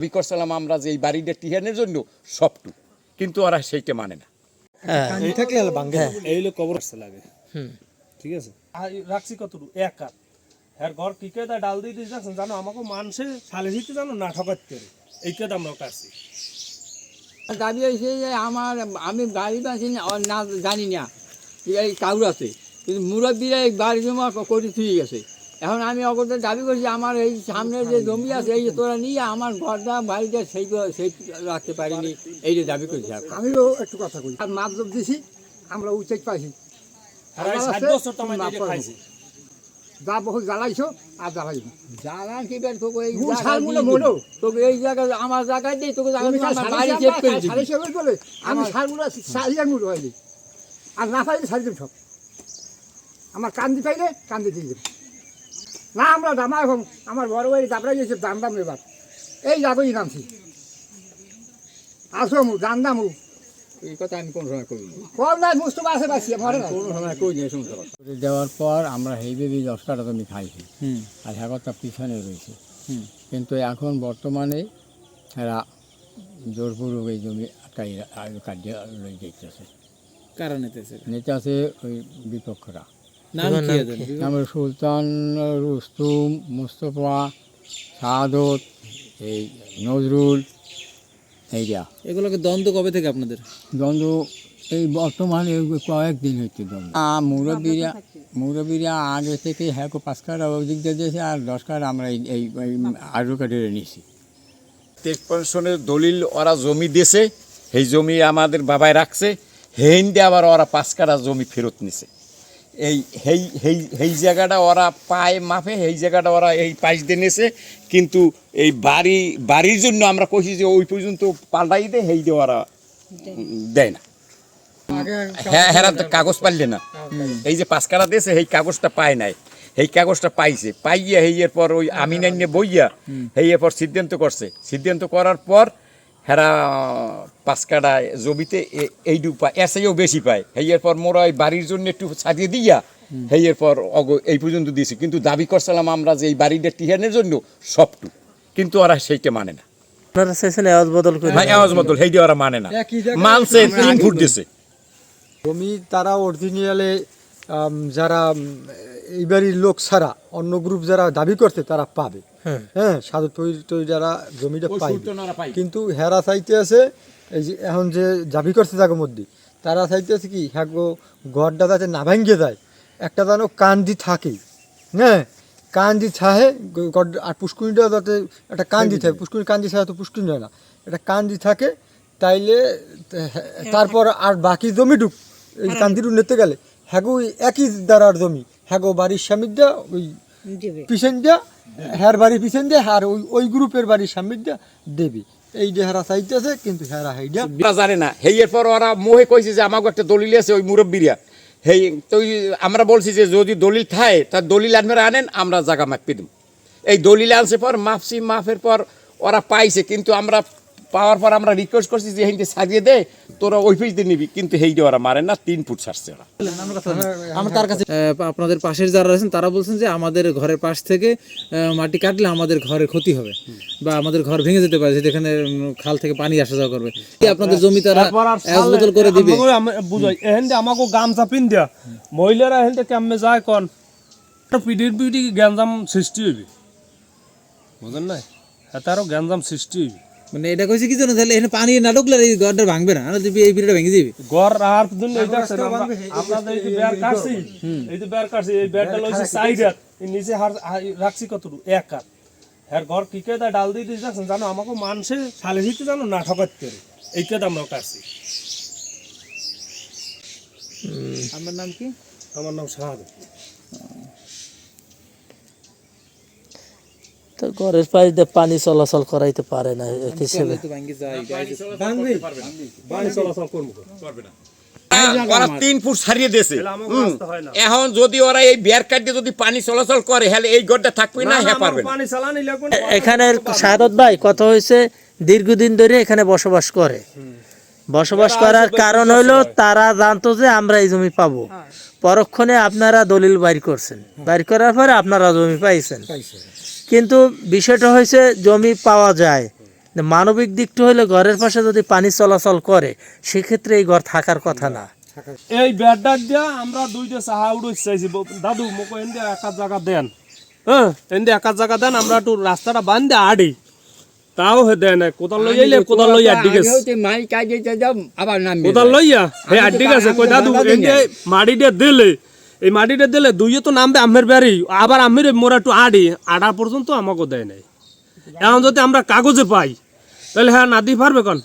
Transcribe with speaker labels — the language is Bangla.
Speaker 1: দাবি করছিলাম আমরা যে এই বাড়িটা টিহানের জন্য সবটু কিন্তু ওরা সেইটা মানে না।
Speaker 2: থাকলে হলে ভাঙ্গে।
Speaker 3: এই হলো কবর আসতে লাগে। ঠিক আছে? আর রাখছি কতটুকু? এক কাপ। হ্যাঁ ঘর কি কে ডাল দিয়ে দিয়েছে জানো? আমাকে সালে দিতে জানো না ঠকাতে এই কে আমরা কাছে
Speaker 4: দাবি হয়েছে যে আমার আমি বাসি না না জানি না। এই কাউর আছে। কিন্তু মুরব্বীরা এই বাড়ি জমা করে থুয়ে গেছে। এখন আমি অগত দাবি করছি আমার এই সামনে যে জমি আছে এই যে তোরা নিয়ে আমার ঘরটা বাড়িটা সেই সেই রাখতে পারিনি এই যে দাবি করছি।
Speaker 5: আমিও একটু কথা কই। আর মাপজব দিছি আমরা উচিত পাইছি। যা বহু জ্বালাইছো আর জ্বালাইছো
Speaker 4: জ্বালান কি বের তোকে এই দিয়ে দিবো।
Speaker 5: মনো।
Speaker 4: তোকে এই জায়গা আমার জায়গায় দিই তোকে আমার বাড়ি চেক করে
Speaker 5: বলে আমি সারগুলো সারিয়ার মুড়ো হয়নি। আর না পাইলে সারি দেব সব। আমার কান্দি পাইলে কান্দি দিয়ে দেব। না আমরা দামা এখন আমার বড় ভাই দাবড়াই গেছে দাম দাম এবার। এই যাবই নামছি। আসো মু দাম
Speaker 4: এই কথা আমি কোন সময় করিনি
Speaker 5: কম নাই মুস্তফা আছে
Speaker 4: কোনো সময় কই শুনতে দেওয়ার পর আমরা হেইভাবে দশ কাটা আমি খাইছি। আর হ্যাগরটা পিছনে রয়েছে। কিন্তু এখন বর্তমানে এরা জোরপূর্বক এই জমি আটকাই কার্য লই যেতেছে
Speaker 2: কারা নিতেছে
Speaker 4: নেতা আছে ওই বিপক্ষরা।
Speaker 2: নাম
Speaker 4: সুলতান রুস্তুম মুস্তফা সাদত এই নজরুল এইটা
Speaker 2: এগুলোকে দ্বন্দ্ব কবে থেকে আপনাদের?
Speaker 4: দ্বন্দ্ব এই বর্তমানে কয়েকদিন হচ্ছে দ্বন্দ্ব। মুরব্বীরা মুরব্বীরা আগে থেকে হ্যাঁ পাঁচ কার ওদিক দিয়ে দিয়েছে আর দশ কার আমরা এই এই আরও কাটে নিয়েছি।
Speaker 1: পেনশনের দলিল ওরা জমি দিয়েছে সেই জমি আমাদের বাবায় রাখছে হেইন্দে আবার ওরা পাঁচ কাটা জমি ফেরত নিছে এই হেই হেই হেই জায়গাটা ওরা পায় মাপে এই জায়গাটা ওরা এই পাইস দিয়ে নিয়েছে কিন্তু এই বাড়ি বাড়ির জন্য আমরা কইছি যে ওই পর্যন্ত পাল্টাই দে হেই দিয়ে ওরা দেয় না। হ্যাঁ হ্যাঁ কাগজ পাইলে না। এই যে পাঁচ কাটা দিয়েছে সেই কাগজটা পায় নাই। সেই কাগজটা পাইছে। পাইয়া হেইয়ের পর ওই আমিনান্যে বইয়া হেইয়ের পর সিদ্ধান্ত করছে। সিদ্ধান্ত করার পর হেরা পাঁচ কাটা জমিতে এ- এইটুকু পায় এর চেয়েও বেশি পায়। হেইয়ের পর মোরা ওই বাড়ির জন্য একটু ছাড়িয়ে দিয়া হেইয়ের পর অগ এই পর্যন্ত দিয়েছি। কিন্তু দাবি করছিলাম আমরা যে এই বাড়িটা টিহানের জন্য সবটু। কিন্তু ওরা সেইটা মানে না।
Speaker 6: আপনারা চাইছেন আওয়াজ বদল করে
Speaker 1: ভাই আওয়াজ মতল হেইটা ওরা মানে না। মানছে তিন ফুট দিছে।
Speaker 7: জমি তারা অরিজিনালে যারা এই বাড়ির লোক ছাড়া অন্য গ্রুপ যারা দাবি করছে তারা পাবে। হ্যাঁ। সাধু তৈরি তৈরি যারা জমিটা পাইবে কিন্তু হেরা চাইতে আছে এই যে এখন যে দাবি করছে তাকে মধ্যে তারা চাইতে আছে কি হ্যাঁ গো ঘরটা যাতে না ভাঙ্গে যায়। একটা যেন কান্দি থাকে। হ্যাঁ কান্দি ছাহে আর পুষ্কুনিটা যাতে একটা কান্দি থাকে। পুষ্কুনি কান্দি ছাড়া তো পুষ্কুনি হয় না। একটা কান্দি থাকে তাইলে তারপর আর বাকি জমিটুক এই কান্দিটুক নিতে গেলে হ্যাগো একই দ্বারার জমি। হ্যাগো বাড়ির স্বামীটা ওই পিছন দিয়া হ্যার বাড়ির পিছন দিয়ে আর ওই ওই গ্রুপের বাড়ির স্বামীটা দেবে। এই যে হেরা চাইতেছে কিন্তু হেরা
Speaker 1: ওরা জানে না। হেইয়ের পর ওরা মোহে কইছে যে আমাকে একটা দলিল আছে ওই মুরব্বীরা। হেই তো আমরা বলছি যে যদি দলিল থাকে তার দলিল আনবে আনেন আমরা জায়গা মাপি দিম এই দলিল আনছে পর মাপছি মাফের পর ওরা পাইছে কিন্তু আমরা পাওয়ার পর আমরা রিকোয়েস্ট করছি যে হেইটা সাজিয়ে দে তোরা ওই পিস দিয়ে নিবি। কিন্তু হেইটা ওরা মারে না তিন ফুট ছাড়ছে ওরা।
Speaker 2: আমরা তার কাছে আপনাদের পাশের যারা আছেন তারা বলছেন যে আমাদের ঘরের পাশ থেকে মাটি কাটলে আমাদের ঘরের ক্ষতি হবে। বা আমাদের ঘর ভেঙে যেতে পারে যেখানে খাল থেকে পানি আসা যাওয়া করবে। কি আপনাদের জমি তারা বদল করে দিবে?
Speaker 3: বুঝাই এহেন্দে আমাকে গামছা পিন দিয়া মহিলারা এহেন্দে কেমনে যায় কন? পিডির পিডি গ্যাঞ্জাম সৃষ্টি হইবে? বুঝেন নাই? তারও গ্যাঞ্জাম সৃষ্টি হইবে।
Speaker 2: মানে এটা কইছে কি জানো তাহলে এখানে পানি না ঢুকলে এই ঘরটা ভাঙবে না আর এই পিরিয়ডটা ভেঙে যাবে
Speaker 3: গড় আর এই দেখছেন আপনাদের এই যে কাটছি এই যে বের কাটছি এই বেরটা লইছে সাইড এই নিচে হার রাখছি কতটুকু? এক হাত। হ্যার ঘর কি কে ডাল দিয়ে দেখছেন? জানো আমাকে মানুষে সালে দিতে জানো না ঠকাতে এই কেদা আমরা কাটছি।
Speaker 2: আমার নাম কি?
Speaker 3: আমার নাম শাহাদ।
Speaker 6: তো ঘরের পাশ দিয়ে পানি চলাচল করাইতে পারে না এক হিসেবে।
Speaker 1: ওরা তিন ফুট ছাড়িয়ে দিয়েছে।
Speaker 3: হয়
Speaker 1: এখন যদি ওরা এই বের কাট দিয়ে যদি পানি চলাচল করে হলে এই গড়টা থাকবে না হ্যাঁ পারবে না।
Speaker 3: পানি
Speaker 6: এখানের সারদ ভাই কথা হয়েছে দীর্ঘদিন ধরে এখানে বসবাস করে। বসবাস করার কারণ হলো তারা জানতো যে আমরা এই জমি পাবো। পরক্ষণে আপনারা দলিল বাইর করছেন। বাইর করার পরে আপনারা জমি পাইছেন। কিন্তু বিষয়টা হয়েছে জমি পাওয়া যায়। মানবিক দিকটা হলে ঘরের পাশে যদি পানি চলাচল করে সেক্ষেত্রে এই ঘর থাকার কথা না।
Speaker 3: এই বেডটা দিয়া আমরা দুইটা সাহা উড়ে চাইছি দাদু মোকে এনে একা জায়গা দেন। হ্যাঁ এনে একা জায়গা দেন আমরা একটু রাস্তাটা বান্ধে আড়ি। তাও হে দেয় না কোদাল লই আইলে কোদাল লই আড্ডি গেছে
Speaker 4: মাই কাজে যাও আবার
Speaker 3: কোদাল লইয়া হে আড্ডি গেছে কই দাদু এনে
Speaker 4: নাই।
Speaker 3: দিলে। এই মাটিটা দিলে দুইয়ে তো নামবে আমের বাড়ি, আবার আমের মোরা একটু আড়ি, আড়া পর্যন্ত আমাকে দেয় নাই। এখন যদি আমরা কাগজে পাই, তাহলে হ্যাঁ নাদি পারবে কোন?